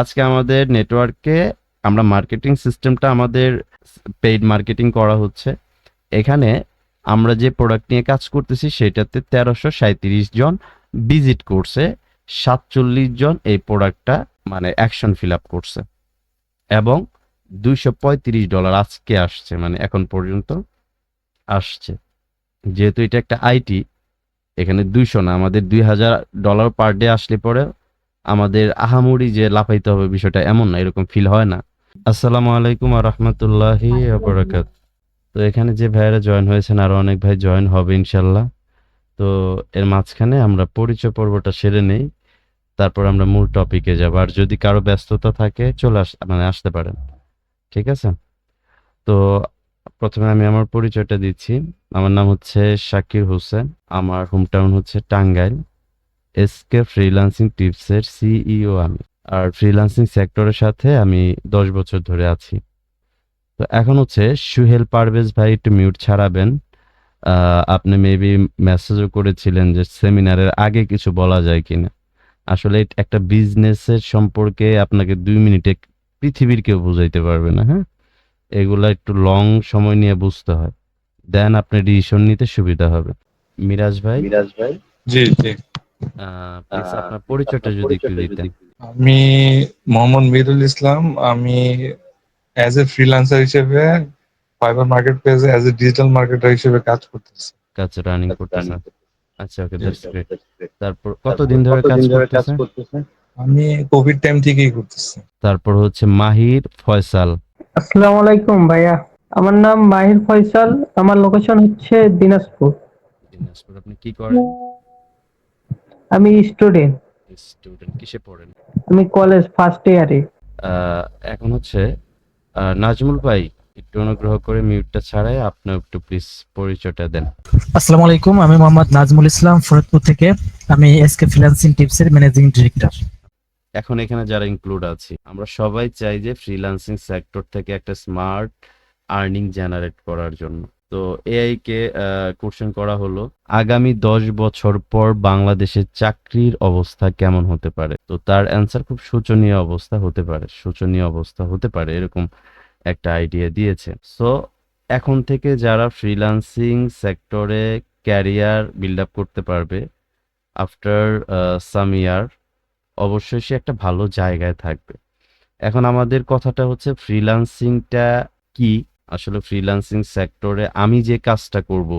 আজকে আমাদের নেটওয়ার্কে আমরা মার্কেটিং সিস্টেমটা আমাদের পেইড মার্কেটিং করা হচ্ছে। এখানে আমরা যে প্রোডাক্ট নিয়ে কাজ করতেছি, সেটাতে তেরোশো সাঁত্রিশ জন ভিজিট করছে, সাতচল্লিশ জন এই প্রোডাক্টটা মানে অ্যাকশন ফিল আপ করছে। এবং দুইশো পঁয়ত্রিশ ডলার আজকে আসছে মানে এখন পর্যন্ত আসছে। যেহেতু এটা একটা আইটি এখানে দুইশো না, আমাদের দুই হাজার ডলার পার ডে আসলে পরে আমাদের আহামরি যে লাফাইতে হবে বিষয়টা এমন না এরকম ফিল হয় না। আসসালামু আলাইকুম রহমতুল্লাহি বরাকাত। তো এখানে যে ভাইয়েরা জয়েন হয়েছেন আরও অনেক ভাই জয়েন হবে ইনশাল্লাহ তো এর মাঝখানে আমরা পরিচয় পর্বটা সেরে নেই। তারপর আমরা মূল টপিকে যাব। আর যদি কারও ব্যস্ততা থাকে চলে আস মানে আসতে পারেন। ঠিক আছে? তো প্রথমে আমি আমার পরিচয়টা দিচ্ছি। আমার নাম হচ্ছে শাকির হোসেন। আমার হোম টাউন হচ্ছে টাঙ্গাইল। এসকে ফ্রিল্যান্সিং টিপসের সিইও আমি। আর ফ্রিল্যান্সিং সেক্টরের সাথে আমি দশ বছর ধরে আছি। তো এখন হচ্ছে সুহেল পারভেজ ভাই একটু মিউট ছাড়াবেন। আহ, আপনি মেবি মেসেজও করেছিলেন যে সেমিনারের আগে কিছু বলা যায় কিনা। আসলে একটা বিজনেসের সম্পর্কে আপনাকে দুই মিনিটে পৃথিবীর কেউ বুঝাইতে পারবে না হ্যাঁ? এগুলা একটু লং সময় নিয়ে বুঝতে হয়। দেন আপনি ডিসিশন নিতে সুবিধা হবে। মিরাজ ভাই? মিরাজ ভাই? জি জি। জি আপনার পরিচয়টা যদি একটু দিতেন। আমি মোহাম্মদ মিরুল ইসলাম। আমি অ্যাজ এ ফ্রিল্যান্সার হিসেবে ফাইবার মার্কেট প্লেসে অ্যাজ এ ডিজিটাল মার্কেটার হিসেবে কাজ করতেছি। কাজ রানিং করতেছেন। আচ্ছা ওকে দ্যাটস গ্রেট তারপর কতদিন ধরে কাজ ধরে কাজ করতেছেন? করতেছেন? আমি কোভিড টাইম থেকেই করতেছি। তারপর হচ্ছে মাহির ফয়সাল। আসসালামু আলাইকুম ভাইয়া। আমার নাম মাহির ফয়সাল। আমার লোকেশন হচ্ছে দিনাজপুর। দিনাজপুর আপনি কি করেন? আমি স্টুডেন্ট স্টুডেন্ট কিসে পড়েন? আমি কলেজ ফার্স্ট ইয়ারে এখন হচ্ছে আহ, নাজমুল ভাই একটু অনুগ্রহ করে মিউটটা ছাড়াই আপনি একটু প্লিজ পরিচয়টা দেন। আসসালামু আলাইকুম আমি মোহাম্মদ নাজমুল ইসলাম ফরিদপুর থেকে। আমি এসকে ফ্রিল্যান্সিং টিপসের ম্যানেজিং ডিরেক্টর এখন এখানে যারা ইনক্লুড আছি আমরা সবাই চাই যে ফ্রিল্যান্সিং সেক্টর থেকে একটা স্মার্ট আর্নিং জেনারেট করার জন্য। তো এআই কে কোশ্চেন করা হলো, আগামী দশ বছর পর বাংলাদেশের চাকরির অবস্থা কেমন হতে পারে? তো তার অ্যান্সার খুব শোচনীয় অবস্থা হতে পারে, শোচনীয় অবস্থা হতে পারে, এরকম একটা আইডিয়া দিয়েছে। সো এখন থেকে যারা ফ্রিল্যান্সিং সেক্টরে ক্যারিয়ার বিল্ড আপ করতে পারবে আফটার সাম ইয়ার অবশ্যই সে একটা ভালো জায়গায় থাকবে। এখন আমাদের কথাটা হচ্ছে ফ্রিল্যান্সিংটা কি? আসলে ফ্রিল্যান্সিং সেক্টরে আমি যে কাজটা করব,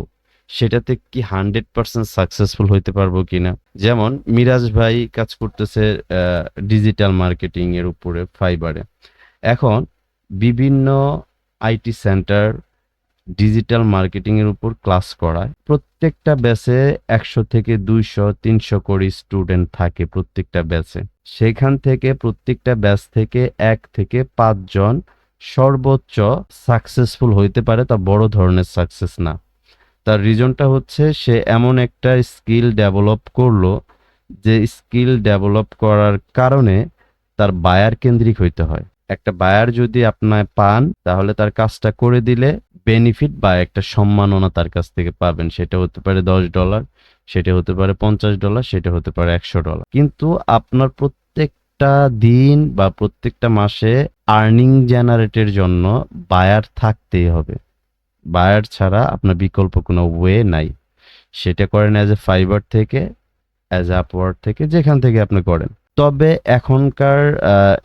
সেটাতে কি হান্ড্রেড পার্সেন্ট সাকসেসফুল হইতে পারব কিনা? যেমন মিরাজ ভাই কাজ করতেছে ডিজিটাল মার্কেটিং এর উপরে ফাইবারে এখন বিভিন্ন আইটি সেন্টার ডিজিটাল মার্কেটিং এর উপর ক্লাস করায়। প্রত্যেকটা ব্যাচে একশো থেকে দুইশো, তিনশো করে স্টুডেন্ট থাকে প্রত্যেকটা ব্যাচে সেখান থেকে প্রত্যেকটা ব্যাচ থেকে এক থেকে পাঁচজন সর্বোচ্চ সাকসেসফুল হইতে পারে তা বড় ধরনের সাকসেস না। তার রিজনটা হচ্ছে সে এমন একটা স্কিল ডেভেলপ করল যে স্কিল ডেভেলপ করার কারণে তার বায়ার কেন্দ্রিক হইতে হয়। একটা বায়ার যদি আপনার পান, তাহলে তার কাজটা করে দিলে বেনিফিট বা একটা সম্মাননা তার কাছ থেকে পাবেন। সেটা হতে পারে দশ ডলার সেটা হতে পারে পঞ্চাশ ডলার সেটা হতে পারে একশো ডলার কিন্তু আপনার প্রত্যেকটা দিন বা প্রত্যেকটা মাসে আর্নিং জেনারেটের জন্য বায়ার থাকতেই হবে। বায়ার ছাড়া আপনার বিকল্প কোনো ওয়ে নাই। সেটা করেন অ্যাজ এ ফাইবার থেকে অ্যাজ আপওয়ার্ড থেকে, যেখান থেকে আপনি করেন। তবে এখনকার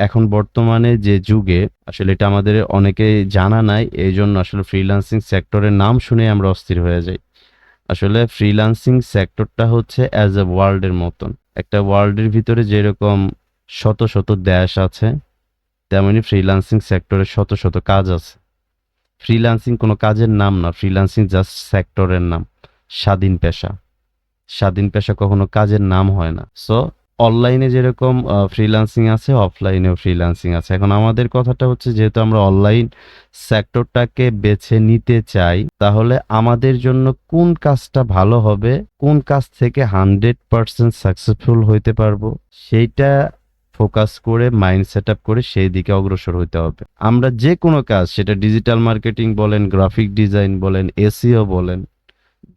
এখন বর্তমানে যে যুগে, আসলে এটা আমাদের অনেকে জানা নাই এই জন্য আসলে ফ্রিল্যান্সিং সেক্টরের নাম শুনে আমরা অস্থির হয়ে যাই। আসলে ফ্রিল্যান্সিং সেক্টরটা হচ্ছে অ্যাজ এ ওয়ার্ল্ডের মতন। একটা ওয়ার্ল্ডের ভিতরে যেরকম শত শত দেশ আছে, তেমনি ফ্রিল্যান্সিং সেক্টরে শত শত কাজ আছে। ফ্রিল্যান্সিং কোনো কাজের নাম না ফ্রিল্যান্সিং জাস্ট সেক্টরের নাম, স্বাধীন পেশা। স্বাধীন পেশা কখনো কাজের নাম হয় না। সো অনলাইনে যেরকম ফ্রিল্যান্সিং আছে অফলাইনেও ফ্রিল্যান্সিং আছে। এখন আমাদের কথাটা হচ্ছে, যেহেতু আমরা অনলাইন সেক্টরটাকে বেছে নিতে চাই, তাহলে আমাদের জন্য কোন কাজটা ভালো হবে, কোন কাজ থেকে হান্ড্রেড পার্সেন্ট সাকসেসফুল হইতে পারব, সেইটা ফোকাস করে মাইন্ড সেট করে সেই দিকে অগ্রসর হতে হবে। আমরা যে কোনো কাজ, সেটা ডিজিটাল মার্কেটিং বলেন গ্রাফিক ডিজাইন বলেন এসিও বলেন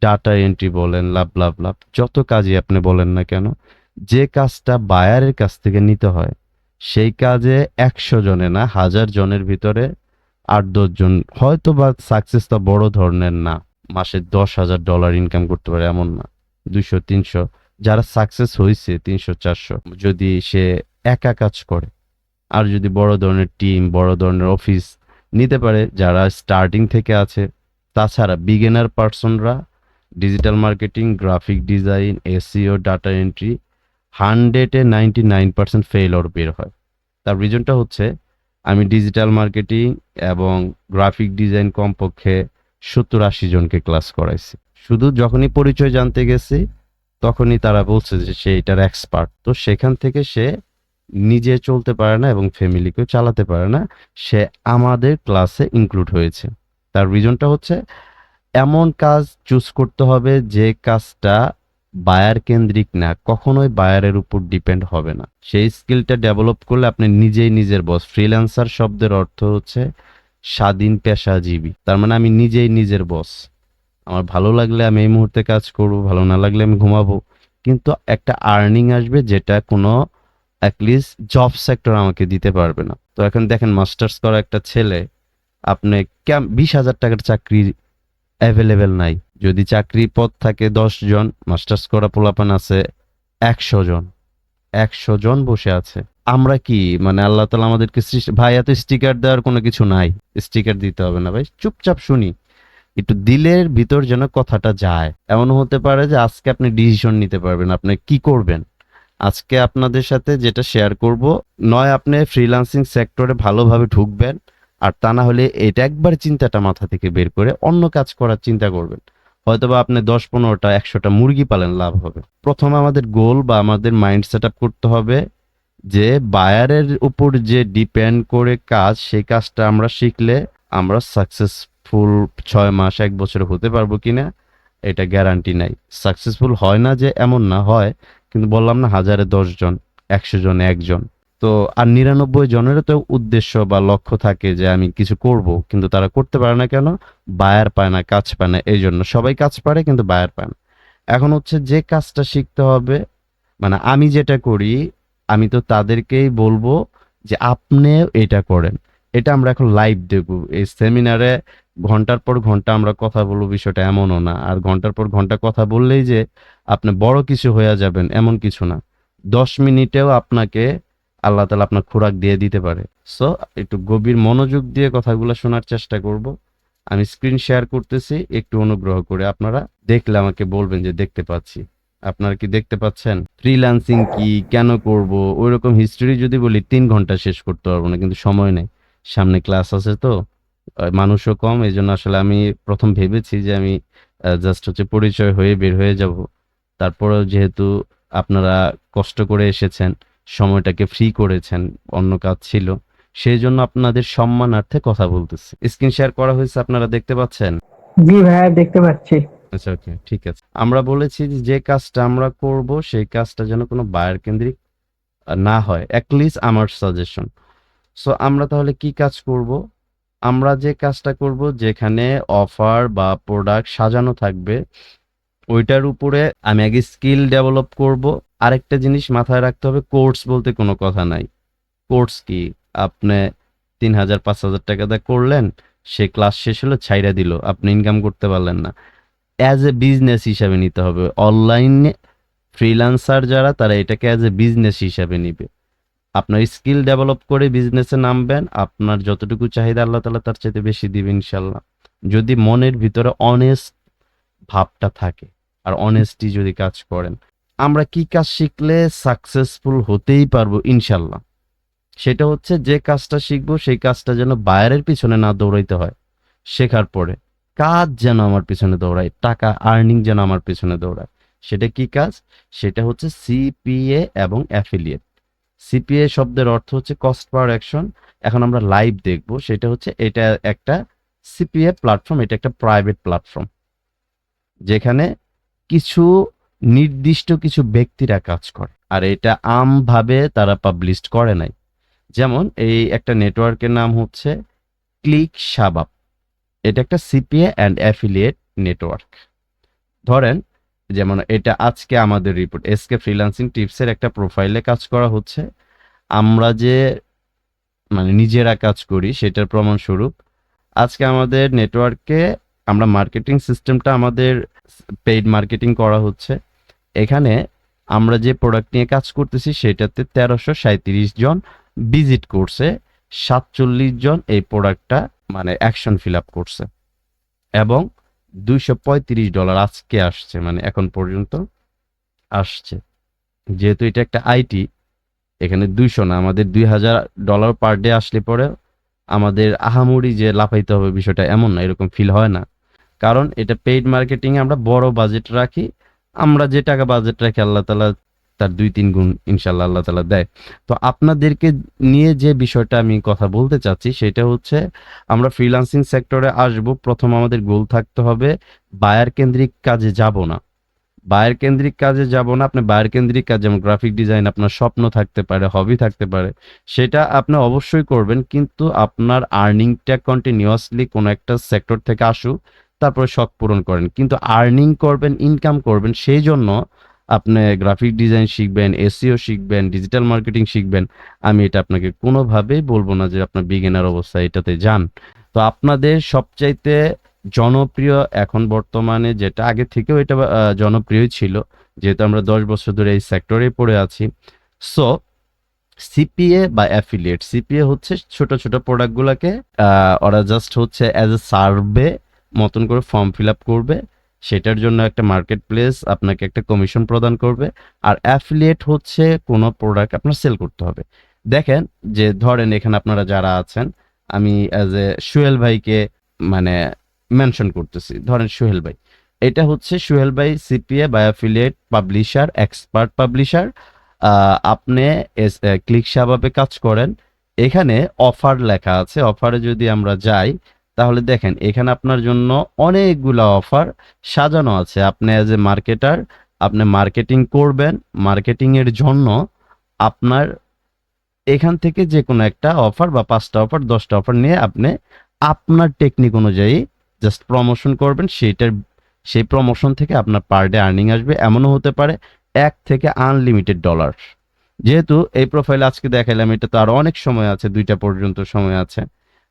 ডাটা এন্ট্রি বলেন, লাভ লাভ লাভ, যত কাজই আপনি বলেন না কেন, যে কাজটা বায়ারের কাছ থেকে নিতে হয়, সেই কাজে একশো জনে না, হাজার জনের ভিতরে আট জন, হয়তো বা সাকসেসটা বড় ধরনের না, মাসে দশ হাজার ডলার ইনকাম করতে পারে এমন না, দুইশো, তিনশো, যারা সাকসেস হয়েছে তিনশো, চারশো, যদি সে একা কাজ করে। আর যদি বড় ধরনের টিম বড় ধরনের অফিস নিতে পারে, যারা স্টার্টিং থেকে আছে, তাছাড়া beginner পার্সনরা digital marketing graphic design SEO data entry হান্ড্রেডে নাইনটি নাইন পার্সেন্ট ফেল ওর বের হয়। তার রিজনটা হচ্ছে, আমি ডিজিটাল মার্কেটিং এবং গ্রাফিক ডিজাইন কমপক্ষে সত্তর আশি জনকে ক্লাস করাইছি। শুধু যখনই পরিচয় জানতে গেছি, তখনই তারা বলছে যে সে এটার এক্সপার্ট তো সেখান থেকে সে নিজে চলতে পারে না এবং ফ্যামিলিকেও চালাতে পারে না, সে আমাদের ক্লাসে ইনক্লুড হয়েছে। তার রিজনটা হচ্ছে, এমন কাজ চুজ করতে হবে যে কাজটা বায়ার কেন্দ্রিক না, কখনোই বায়ারের উপর ডিপেন্ড হবে না। সেই স্কিলটা ডেভেলপ করলে আপনি নিজেই নিজের বস ফ্রিল্যান্সার শব্দের অর্থ হচ্ছে স্বাধীন পেশাজীবী। তার মানে আমি নিজেই নিজের বস আমার ভালো লাগলে আমি এই মুহূর্তে কাজ করব, ভালো না লাগলে আমি ঘুমাবো। কিন্তু একটা আর্নিং আসবে যেটা কোনো অ্যাটলিস্ট জব সেক্টর আমাকে দিতে পারবে না। তো এখন দেখেন মাস্টার্স করা একটা ছেলে, আপনি বিশ হাজার টাকার চাকরি অ্যাভেলেবেল নাই। যদি চাকরি পদ থাকে দশ জন মাস্টার্স করা পোলাপান আছে একশো জন। একশো জন বসে আছে। আমরা কি মানে আল্লাহ তালা আমাদেরকে ভাই এত স্টিকার দেওয়ার কোনো কিছু নাই। স্টিকার দিতে হবে না ভাই। চুপচাপ শুনি। একটু দিলের ভিতর যেন কথাটা যায়। এমন হতে পারে যে আজকে আপনি ডিসিশন নিতে পারবেন। আপনি কি করবেন? আজকে আপনাদের সাথে যেটা শেয়ার করব, নয় আপনি ফ্রিল্যান্সিং সেক্টরে ভালোভাবে ঢুকবেন, আর তা না হলে এটা একবার চিন্তাটা মাথা থেকে বের করে অন্য কাজ করার চিন্তা করবেন। হয়তোবা আপনি দশ পনেরোটা, একশোটা মুরগি পালেন, লাভ হবে। প্রথম আমাদের গোল বা আমাদের মাইন্ড সেট করতে হবে যে বায়ারের উপর যে ডিপেন্ড করে কাজ, সেই কাজটা আমরা শিখলে আমরা সাকসেসফুল ছয় মাস, এক বছরে হতে পারব কিনা, এটা গ্যারান্টি নাই। সাকসেসফুল হয় না যে এমন না, হয় কিন্তু বললাম না, হাজারে দশ জন, একশো জন, একজন। তো, আর নিরানব্বই জনেরও তো উদ্দেশ্য বা লক্ষ্য থাকে যে আমি কিছু করব, কিন্তু তারা করতে পারে না কেন? বায়ার পায় না, কাজ পায় না এই জন্য সবাই কাজ পারে, কিন্তু বায়ার পায় না। এখন হচ্ছে যে কাজটা শিখতে হবে মানে আমি যেটা করি, আমি তো তাদেরকেই বলব যে আপনিও এটা করেন। এটা আমরা এখন লাইভ দেখব। এই সেমিনারে ঘণ্টার পর ঘণ্টা আমরা কথা বলব বিষয়টা এমনও না। আর ঘণ্টার পর ঘণ্টা কথা বললেই যে আপনি বড় কিছু হয়ে যাবেন এমন কিছু না। দশ মিনিটেও আপনাকে আল্লাহ তালা আপনার খোরাক দিয়ে দিতে পারে। সো একটু গভীর মনোযোগ দিয়ে কথাগুলো শোনার চেষ্টা করব। আমি স্ক্রিন শেয়ার করতেছি, একটু অনুগ্রহ করে আপনারা দেখলে আমাকে বলবেন যে দেখতে পাচ্ছি। আপনারা কি দেখতে পাচ্ছেন? ফ্রিল্যান্সিং কি? কেন করব? ওই রকম হিস্ট্রি যদি বলি, তিন ঘণ্টা শেষ করতে পারব না, কিন্তু সময় নেই। সামনে ক্লাস আছে তো। মানুষও কম। এই জন্য আসলে আমি প্রথম ভেবেছি যে আমি জাস্ট হচ্ছে পরিচয় হয়ে বের হয়ে যাব। তারপরেও যেহেতু আপনারা কষ্ট করে এসেছেন সময়টাকে ফ্রি করেছেন অন্য কাজ ছিল সেই জন্য আপনাদের সম্মানার্থে কথা বলতেছি। স্ক্রিন শেয়ার করা হয়েছে আপনারা দেখতে পাচ্ছেন? জি ভাইয়া দেখতে পাচ্ছি। আচ্ছা ওকে ঠিক আছে। আমরা বলেছি যে যে কাজটা আমরা করব সেই কাজটা যেন কোনো বায়ার কেন্দ্রিক না হয় অ্যাটলিস্ট আমার সাজেশন সো আমরা তাহলে কি কাজ করব? আমরা যে কাজটা করব, যেখানে অফার বা প্রোডাক্ট সাজানো থাকবে, ওইটার উপরে আমি আগে স্কিল ডেভেলপ করব। আরেকটা জিনিস মাথায় রাখতে হবে কোর্স বলতে কোনো কথা নাই। কোর্স কি? আপনি তিন হাজার, পাঁচ হাজার টাকা দিয়ে করলেন, সে ক্লাস শেষ হলো ছাইরা দিল, আপনি ইনকাম করতে পারলেন না। অ্যাজ এ বিজনেস হিসাবে নিতে হবে। অনলাইনে ফ্রিল্যান্সার যারা, তারা এটাকে অ্যাজ এ বিজনেস হিসাবে নিবে। আপনার স্কিল ডেভেলপ করে বিজনেসে নামবেন, আপনার যতটুকু চাহিদা আল্লাহ তালা তার চাইতে বেশি দিবে ইনশাল্লাহ যদি মনের ভিতরে অনেস্ট ভাবটা থাকে আর অনেস্টি যদি কাজ করেন, আমরা কি কাজ শিখলে সাকসেসফুল হতেই পারব ইনশাল্লাহ সেটা হচ্ছে যে কাজটা শিখব, সেই কাজটা যেন বাইরের পিছনে না দৌড়াইতে হয়, শেখার পরে। কাজ যেন আমার পিছনে দৌড়ায়, টাকা আর্নিং যেন আমার পিছনে দৌড়ায়। সেটা কি কাজ? সেটা হচ্ছে সিপিএ এবং অ্যাফিলিয়েট সিপিএ শব্দের অর্থ হচ্ছে কস্ট পাওয়ার অ্যাকশন এখন আমরা লাইভ দেখব, সেটা হচ্ছে এটা একটা সিপিএ প্ল্যাটফর্ম এটা একটা প্রাইভেট প্ল্যাটফর্ম যেখানে কিছু নির্দিষ্ট কিছু ব্যক্তিরা কাজ করে, আর এটা আমভাবে তারা পাবলিশ করে নাই। যেমন এই একটা নেটওয়ার্কের নাম হচ্ছে ক্লিক শাবাব এটা একটা সিপিএ অ্যান্ড অ্যাফিলিয়েট নেটওয়ার্ক ধরেন যেমন এটা আজকে আমাদের রিপোর্ট এসকে ফ্রিল্যান্সিং টিপসের একটা প্রোফাইলে কাজ করা হচ্ছে। আমরা যে মানে নিজেরা কাজ করি, সেটার প্রমাণস্বরূপ আজকে আমাদের নেটওয়ার্কে আমরা মার্কেটিং সিস্টেমটা আমাদের পেইড মার্কেটিং করা হচ্ছে। এখানে আমরা যে প্রোডাক্ট নিয়ে কাজ করতেছি, সেটাতে তেরোশো সাঁত্রিশ জন ভিজিট করছে, সাতচল্লিশ জন এই প্রোডাক্টটা মানে অ্যাকশন ফিল আপ করছে। এবং দুইশো পঁয়ত্রিশ ডলার আজকে আসছে মানে এখন পর্যন্ত আসছে। যেহেতু এটা একটা আইটি এখানে দুইশো না, আমাদের দুই হাজার ডলার পার ডে আসলে পরে আমাদের আহামরি যে লাফাইতে হবে বিষয়টা এমন না, এরকম ফিল হয় না। কারণ এটা পেইড মার্কেটিং আমরা বড় বাজেট রাখি, আমরা যে টাকা বাজেট রাখি, আল্লাহ তালা তার দুই, তিন গুণ ইনশাল্লাহ আল্লাহ তালা দেয়। তো আপনাদেরকে নিয়ে যে বিষয়টা আমি কথা বলতে চাচ্ছি, সেটা হচ্ছে আমরা ফ্রিল্যান্সিং সেক্টরে আসব, প্রথম আমাদের গোল থাকতে হবে বায়ার কেন্দ্রিক কাজে যাব না। বায়ার কেন্দ্রিক কাজে যাব না, আপনি বায়ার কেন্দ্রিক কাজ, যেমন গ্রাফিক ডিজাইন আপনার স্বপ্ন থাকতে পারে হবি থাকতে পারে, সেটা আপনি অবশ্যই করবেন, কিন্তু আপনার আর্নিংটা কন্টিনিউয়াসলি কোনো একটা সেক্টর থেকে আসুক, তারপরে শখ পূরণ করেন। কিন্তু আর্নিং করবেন ইনকাম করবেন, সেই জন্য আপনি গ্রাফিক ডিজাইন শিখবেন এসিও শিখবেন ডিজিটাল মার্কেটিং শিখবেন, আমি এটা আপনাকে কোনোভাবেই বলব না যে আপনার বিগিনার অবস্থায় এটাতে যান। তো আপনাদের সবচাইতে জনপ্রিয় এখন বর্তমানে যেটা আগে থেকেও এটা জনপ্রিয় ছিল, যেহেতু আমরা দশ বছর ধরে এই সেক্টরে পড়ে আছি। সো সিপিএ বা অ্যাফিলিয়েট সিপিএ হচ্ছে ছোট ছোট প্রোডাক্টগুলোকে ওরা জাস্ট হচ্ছে অ্যাজ এ সার্ভে মতন করে ফর্ম ফিল আপ করবে। সেটার জন্য একটা মার্কেট প্লেস আপনাকে একটা কমিশন প্রদান করবে। আর অ্যাফিলিয়েট হচ্ছে কোনো প্রোডাক্ট আপনার সেল করতে হবে। দেখেন যে ধরেন এখানে আপনারা যারা আছেন, আমি অ্যাজ এ সুহেল ভাইকে মানে মেনশন করতেছি। ধরেন সুহেল ভাই। এটা হচ্ছে সুহেল ভাই CPA by affiliate publisher expert publisher আপনি ক্লিক সাবাবে কাজ করেন। এখানে অফার লেখা আছে। অফারে যদি আমরা যাই তাহলে দেখেন, এখানে আপনার জন্য অনেকগুলো অফার সাজানো আছে। আপনি অ্যাজ এ মার্কেটার আপনি মার্কেটিং করবেন মার্কেটিং এর জন্য আপনার এখান থেকে যে কোনো একটা অফার বা পাঁচটা অফার, দশটা অফার নিয়ে আপনি আপনার টেকনিক অনুযায়ী জাস্ট প্রমোশন করবেন। সেইটার, সেই প্রমোশন থেকে আপনার পার ডে আর্নিং আসবে। এমনও হতে পারে এক থেকে আনলিমিটেড ডলার যেহেতু এই প্রোফাইল আজকে দেখাইলাম, এটা তো আরও অনেক সময় আছে, দুইটা পর্যন্ত সময় আছে।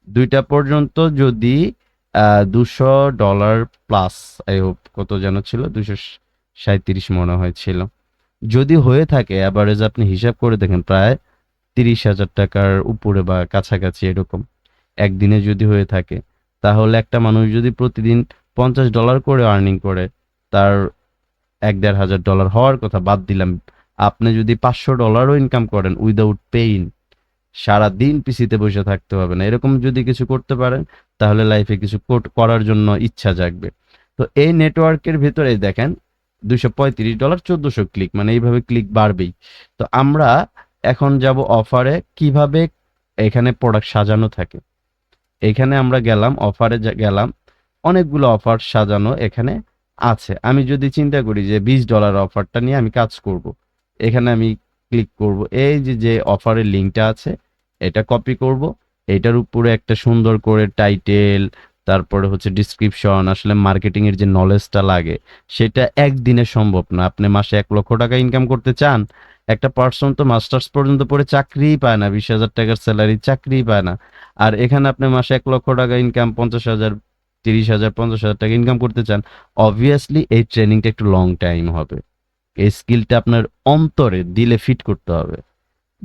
দুইটা পর্যন্ত যদি দুশো ডলার প্লাস, আই হোপ কত যেন ছিল দুশো সাঁত্রিশ মনে হয়েছিল যদি হয়ে থাকে অ্যাভারেজ আপনি হিসাব করে দেখেন, প্রায় তিরিশ হাজার টাকার উপরে বা কাছাকাছি এরকম, একদিনে যদি হয়ে থাকে, তাহলে একটা মানুষ যদি প্রতিদিন পঞ্চাশ ডলার করে আর্নিং করে, তার এক দেড় হাজার ডলার হওয়ার কথা বাদ দিলাম, আপনি যদি পাঁচশো ডলারও ইনকাম করেন উইদাউট পেইন সারা দিন পিসিতে বসে থাকতে হবে না। এরকম যদি কিছু করতে পারেন, তাহলে লাইফে কিছু করার জন্য ইচ্ছা জাগবে। তো এই নেটওয়ার্কের ভিতরে দেখেন দুশো পঁয়ত্রিশ ডলার চোদ্দশো ক্লিক মানে এইভাবে ক্লিক বাড়বেই। তো আমরা এখন যাব অফারে কীভাবে এখানে প্রোডাক্ট সাজানো থাকে। এখানে আমরা গেলাম অফারে গেলাম, অনেকগুলো অফার সাজানো এখানে আছে। আমি যদি চিন্তা করি যে বিশ ডলার অফারটা নিয়ে আমি কাজ করব, এখানে আমি ক্লিক করব। এই যে যে অফারের লিঙ্কটা আছে, এটা কপি করব। এটার উপরে একটা সুন্দর করে টাইটেল তারপরে হচ্ছে ডিসক্রিপশন আসলে মার্কেটিং এর যে নলেজটা লাগে, সেটা একদিনে সম্ভব না। আপনি মাসে এক লক্ষ টাকা ইনকাম করতে চান, একটা পার্সন তো মাস্টার্স পর্যন্ত পড়ে চাকরিই পায় না, বিশ হাজার টাকার স্যালারি চাকরিই পায় না। আর এখানে আপনি মাসে এক লক্ষ টাকা ইনকাম পঞ্চাশ হাজার, তিরিশ হাজার, পঞ্চাশ হাজার টাকা ইনকাম করতে চান অবভিয়াসলি এই ট্রেনিংটা একটু লং টাইম হবে। এই স্কিলটা আপনার অন্তরে দিলে ফিট করতে হবে।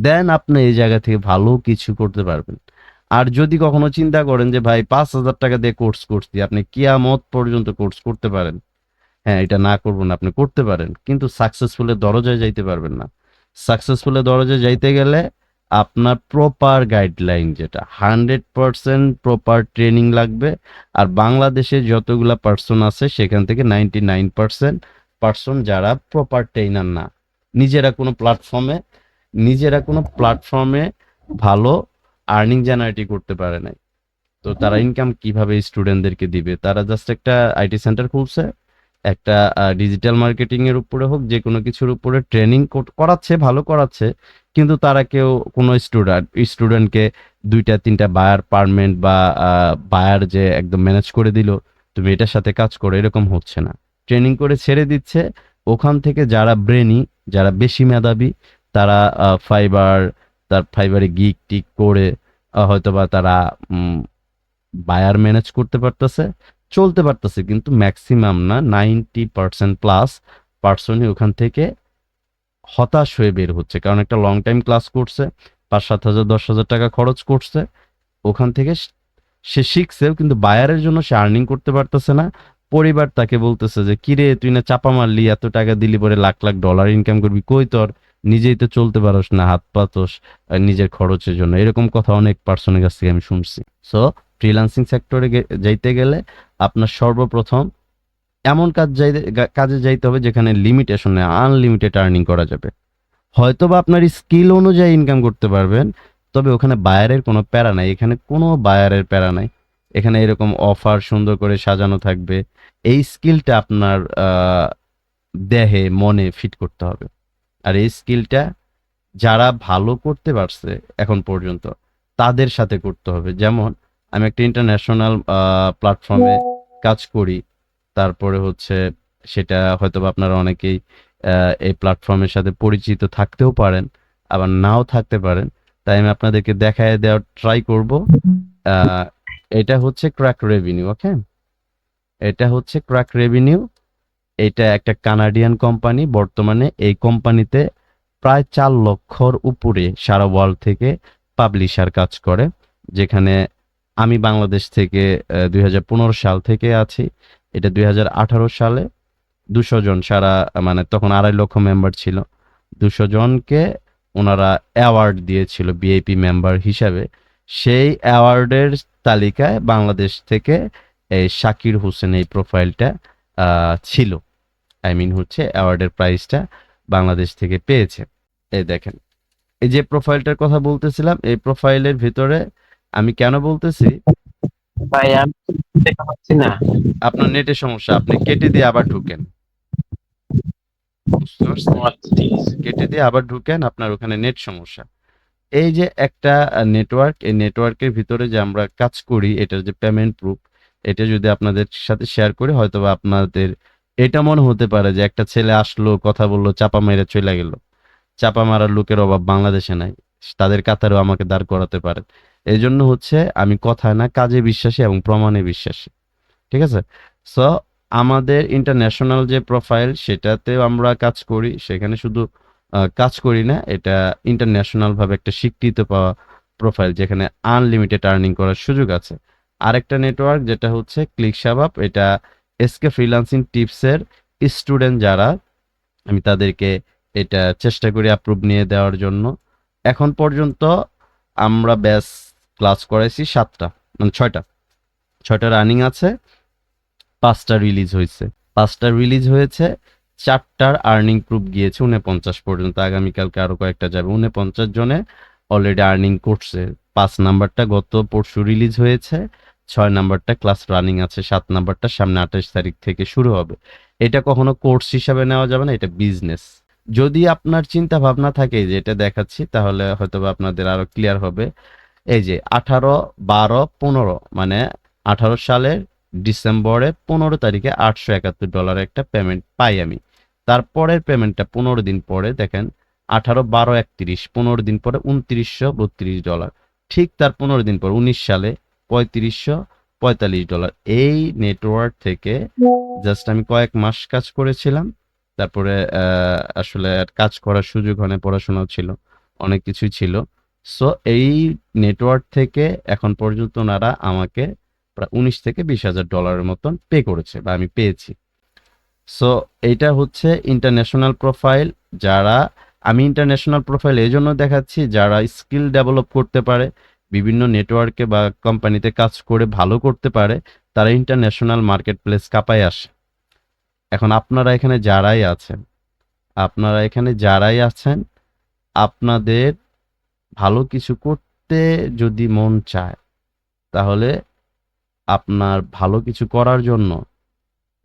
দেন আপনি এই জায়গা থেকে ভালো কিছু করতে পারবেন। আর যদি কখনো চিন্তা করেন যে, ভাই, পাঁচ হাজার টাকা দিয়ে কোর্স করছি, আপনি কিয়ামত পর্যন্ত কোর্স করতে পারেন? হ্যাঁ এটা না করব না, আপনি করতে পারেন। কিন্তু সাকসেসফুলের দরজায় যাইতে পারবেন না। সাকসেসফুলের দরজায় যাইতে গেলে আপনার প্রপার গাইডলাইন যেটা হান্ড্রেড পার্সেন্ট প্রপার ট্রেনিং লাগবে। আর বাংলাদেশে যতগুলা পার্সন আছে, সেখান থেকে নাইনটি নাইন পার্সেন্ট পার্সন যারা প্রপার ট্রেনার না। নিজেরা কোনো প্ল্যাটফর্মে নিজেরা কোনো প্ল্যাটফর্মে ভালো আর্নিং জেনারেটি করতে পারে নাই। তো তারা ইনকাম কীভাবে স্টুডেন্টদেরকে দিবে? তারা জাস্ট একটা আইটি সেন্টার খুলছে, একটা ডিজিটাল মার্কেটিং এর উপরে হোক, যে কোনো কিছুর উপরে ট্রেনিং করাচ্ছে, ভালো করাচ্ছে, কিন্তু তারা কেউ কোনো স্টুডেন্ট স্টুডেন্টকে দুইটা, তিনটা বায়ার পারমেন্ট বা বায়ার যে একদম ম্যানেজ করে দিল, তুমি এটার সাথে কাজ করো, এরকম হচ্ছে না। ট্রেনিং করে ছেড়ে দিচ্ছে। ওখান থেকে যারা ব্রেনি যারা বেশি মেধাবী তারা ফাইবার তার ফাইবারে গিক টিক করে আহ, হয়তোবা তারা বায়ার ম্যানেজ করতে পারতেছে চলতে পারতেছে কিন্তু ম্যাক্সিমাম না নাইনটি পার্সেন্ট প্লাস পার্সনই ওখান থেকে হতাশ হয়ে বের হচ্ছে। কারণ একটা লং টাইম ক্লাস করছে পাঁচ সাত হাজার দশ হাজার টাকা খরচ করছে ওখান থেকে সে শিখছে কিন্তু বায়ারের জন্য সে আর্নিং করতে পারতেছে না। পরিবার তাকে বলতেছে যে, কিরে, তুই না চাপা মারলি, এত টাকা দিলি পরে লাখ লাখ ডলার ইনকাম করবি, কই তোর? নিজেই তো চলতে পারস না, হাত পাতোস নিজের খরচের জন্য। এরকম কথা অনেক পার্সনের কাছ থেকে আমি শুনছি। সো ফ্রিল্যান্সিং সেক্টরে যাইতে গেলে আপনার সর্বপ্রথম এমন কাজ যাইতে কাজে যাইতে হবে যেখানে লিমিটেশন নেই আনলিমিটেড আর্নিং করা যাবে। হয়তো বা আপনার স্কিল অনুযায়ী ইনকাম করতে পারবেন, তবে ওখানে বায়ারের কোনো প্যারা নাই। এখানে কোনো বায়ারের প্যারা নাই। এখানে এরকম অফার সুন্দর করে সাজানো থাকবে। এই স্কিলটা আপনার দেহে, মনে ফিট করতে হবে। আর এই স্কিলটা যারা ভালো করতে পারছে এখন পর্যন্ত, তাদের সাথে করতে হবে। যেমন, আমি একটা ইন্টারন্যাশনাল প্ল্যাটফর্মে কাজ করি, তারপরে হচ্ছে সেটা হয়তো আপনারা অনেকেই এই প্ল্যাটফর্মের সাথে পরিচিত থাকতেও পারেন, আবার নাও থাকতে পারেন। তাই আমি আপনাদেরকে দেখায় দেওয়ার ট্রাই করব। এটা হচ্ছে ক্র্যাক রেভিনিউ ওকে এটা হচ্ছে ক্র্যাক রেভিনিউ। এটা একটা কানাডিয়ান কোম্পানি। বর্তমানে এই কোম্পানিতে প্রায় চার লক্ষর উপরে সারা ওয়ার্ল্ড থেকে পাবলিশার কাজ করে, যেখানে আমি বাংলাদেশ থেকে দুই হাজার পনেরো সাল থেকে আছি। এটা দুই হাজার আঠারো সালে দুশো জন সারা মানে তখন আড়াই লক্ষ মেম্বার ছিল। দুশো জনকে ওনারা অ্যাওয়ার্ড দিয়েছিল বিআইপি মেম্বার হিসাবে। সেই অ্যাওয়ার্ডের তালিকায় বাংলাদেশ থেকে এই শাকির হোসেন এই প্রোফাইলটা ছিল। আই মিন হচ্ছে অ্যাওয়ার্ডের প্রাইজটা বাংলাদেশ থেকে পেয়েছে। এই দেখেন এই যে প্রোফাইলটার কথা বলতেছিলাম এই প্রোফাইলের ভিতরে আমি কেন বলতেছি? ভাই আমি দেখা পাচ্ছি না। আপনার নেটের সমস্যা আপনি কেটে দিয়ে আবার ঢুকেন। আচ্ছা, কেটে দিয়ে আবার ঢুকেন আপনার ওখানে নেট সমস্যা। এই যে একটা নেটওয়ার্ক এই নেটওয়ার্কের ভিতরে যে আমরা কাজ করি এটার যে পেমেন্ট প্রুফ এটা যদি আপনাদের সাথে শেয়ার করি হয়তো আপনাদের, এটা মনে হতে পারে যে একটা ছেলে আসলো, কথা বলল, চাপা মেরে চলে গেল। চাপা মারার লোকের অভাব বাংলাদেশে নাই। তাদের কাতারেও আমাকে দাঁড় করাতে পারেন এই জন্য হচ্ছে আমি কথায় না, কাজে বিশ্বাসী এবং প্রমাণে বিশ্বাসী। ঠিক আছে? সো আমাদের ইন্টারন্যাশনাল যে প্রোফাইল সেটাতেও আমরা কাজ করি। সেখানে শুধু কাজ করি না, এটা ইন্টারন্যাশনাল ভাবে একটা স্বীকৃত পাওয়া প্রোফাইল যেখানে আনলিমিটেড আর্নিং করার সুযোগ আছে। আরেকটা নেটওয়ার্ক যেটা হচ্ছে ক্লিক সাবাব এটা এসকে ফ্রিল্যান্সিং টিপসের স্টুডেন্ট যারা, আমি তাদেরকে এটা চেষ্টা করি অ্যাপ্রুভ নিয়ে দেওয়ার জন্য। এখন পর্যন্ত আমরা ব্যাস ক্লাস করাইছি সাতটা মানে ছয়টা। ছয়টা রানিং আছে, পাঁচটা রিলিজ হয়েছে। পাঁচটা রিলিজ হয়েছে, চারটার আর্নিং প্রুফ গিয়েছে উনপঞ্চাশ পর্যন্ত। আগামীকালকে আরও কয়েকটা যাবে, উনপঞ্চাশ জনে অলরেডি আর্নিং করছে। পাঁচ নাম্বারটা গত পরশু রিলিজ হয়েছে, ছয় নাম্বারটা ক্লাস রানিং আছে, সাত নাম্বারটা সামনে আঠাশ তারিখ থেকে শুরু হবে। এটা কখনো কোর্স হিসাবে নেওয়া যাবে না, এটা বিজনেস যদি আপনার চিন্তা ভাবনা থাকে যে এটা দেখাচ্ছি, তাহলে হয়তো আপনাদের আরও ক্লিয়ার হবে। এই যে আঠারো, বারো, পনেরো মানে আঠারো সালের ডিসেম্বরে পনেরো তারিখে আটশো একাত্তর ডলার একটা পেমেন্ট পাই আমি। তারপরের পেমেন্টটা পনেরো দিন পরে দেখেন আঠারো, বারো, একত্রিশ, পনেরো দিন পরে উনত্রিশশো বত্রিশ ডলার। ঠিক তার পনেরো দিন পর উনিশ সালে পঁয়ত্রিশশো পঁয়তাল্লিশ ডলার। এই নেটওয়ার্ক থেকে জাস্ট আমি কয়েক মাস কাজ করেছিলাম। তারপরে আসলে কাজ করার সুযোগ হয় পড়াশোনাও ছিল, অনেক কিছুই ছিল। সো এই নেটওয়ার্ক থেকে এখন পর্যন্ত ওনারা আমাকে প্রায় উনিশ থেকে বিশ হাজার ডলারের মতন পে করেছে বা আমি পেয়েছি। সো এইটা হচ্ছে ইন্টারন্যাশনাল প্রোফাইল যারা আমি ইন্টারন্যাশনাল প্রোফাইল এই জন্য দেখাচ্ছি যারা স্কিল ডেভেলপ করতে পারে, বিভিন্ন নেটওয়ার্কে বা কোম্পানিতে কাজ করে ভালো করতে পারে, তারা ইন্টারন্যাশনাল মার্কেট প্লেস কাপায় আসে। এখন আপনারা এখানে যারাই আছেন, আপনারা এখানে যারাই আছেন, আপনাদের ভালো কিছু করতে যদি মন চায়, তাহলে আপনার ভালো কিছু করার জন্য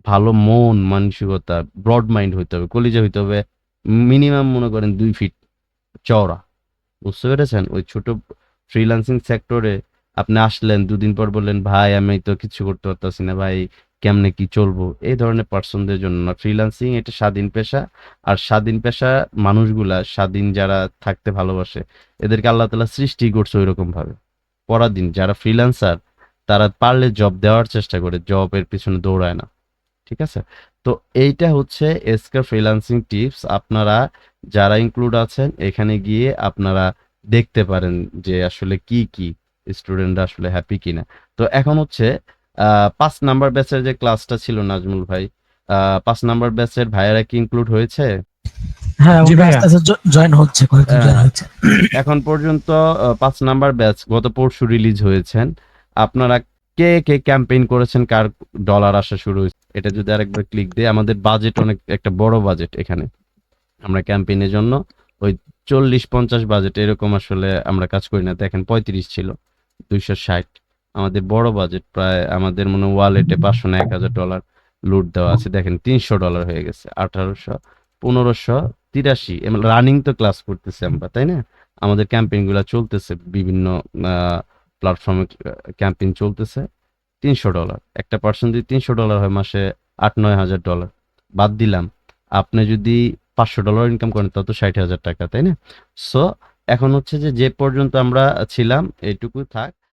ভালো মন, মানসিকতা ব্রড মাইন্ড হইতে হবে, কলিজা হইতে হবে মিনিমাম মনে করেন দুই ফিট চওড়া। বুঝতে পেরেছেন? ওই ছোট ফ্রিল্যান্সিং সেক্টরে আপনি আসলেন, দুদিন পর বললেন, ভাই, আমি তো কিছু করতে পারতেছি না, ভাই, কেমনে কি চলবো? এই ধরনের পার্সনদের জন্য না। ফ্রিল্যান্সিং এটা স্বাধীন পেশা, আর স্বাধীন পেশা মানুষগুলা স্বাধীন যারা থাকতে ভালোবাসে, এদেরকে আল্লাহ তালা সৃষ্টি করছে ওই রকম ভাবে পরাধীন যারা ফ্রিল্যান্সার তারা পারলে জব দেওয়ার চেষ্টা করে জবের পিছনে দৌড়ায় না। ঠিক আছে? তো এইটা হচ্ছে এসকা ফ্রিল্যান্সিং টিপস। আপনারা যারা ইনক্লুড আছেন এখানে গিয়ে আপনারা দেখতে পারেন যে আসলে কি কি স্টুডেন্টরা আসলে হ্যাপি কিনা। তো এখন হচ্ছে পাঁচ নাম্বার ব্যাচের যে ক্লাসটা ছিল নাজমুল ভাই আহ, পাঁচ নাম্বার ব্যাচের ভাইয়েরা কি ইনক্লুড হয়েছে? হ্যাঁ কয়েকজন হ্যাঁ। হচ্ছে এখন পর্যন্ত আহ, পাঁচ নাম্বার ব্যাচ গত পরশু রিলিজ হয়েছেন। আপনারা কে কে ক্যাম্পেইন করেছেন কার ডলার আসা শুরু হয়েছে? এটা যদি আরেকবার ক্লিক দিয়ে আমাদের বাজেট অনেক, একটা বড় বাজেট এখানে। আমরা ক্যাম্পেইনের জন্য ওই চল্লিশ পঞ্চাশ বাজেট এরকম আসলে আমরা কাজ করি না। দেখেন পঁয়ত্রিশ ছিল, দুইশো ষাট। আমাদের বড় বাজেট প্রায়, আমাদের মনে ওয়ালেটে পাঁচশো না, এক হাজার ডলার লুট দেওয়া আছে। দেখেন তিনশো ডলার হয়ে গেছে, আঠারোশো, পনেরোশো তিরাশি। রানিং তো ক্লাস করতেছি আমরা, তাই না? আমাদের ক্যাম্পেইনগুলা চলতেছে, বিভিন্ন প্ল্যাটফর্মে ক্যাম্পেইন চলতেছে। তিনশো ডলার। একটা পার্সন যদি তিনশো ডলার হয় মাসে আট, নয় হাজার ডলার। বাদ দিলাম, আপনি যদি পাঁচশো ডলার ইনকাম করেন তত ষাট হাজার টাকা, তাই না? সো এখন হচ্ছে যে যে পর্যন্ত আমরা ছিলাম এইটুকু থাক।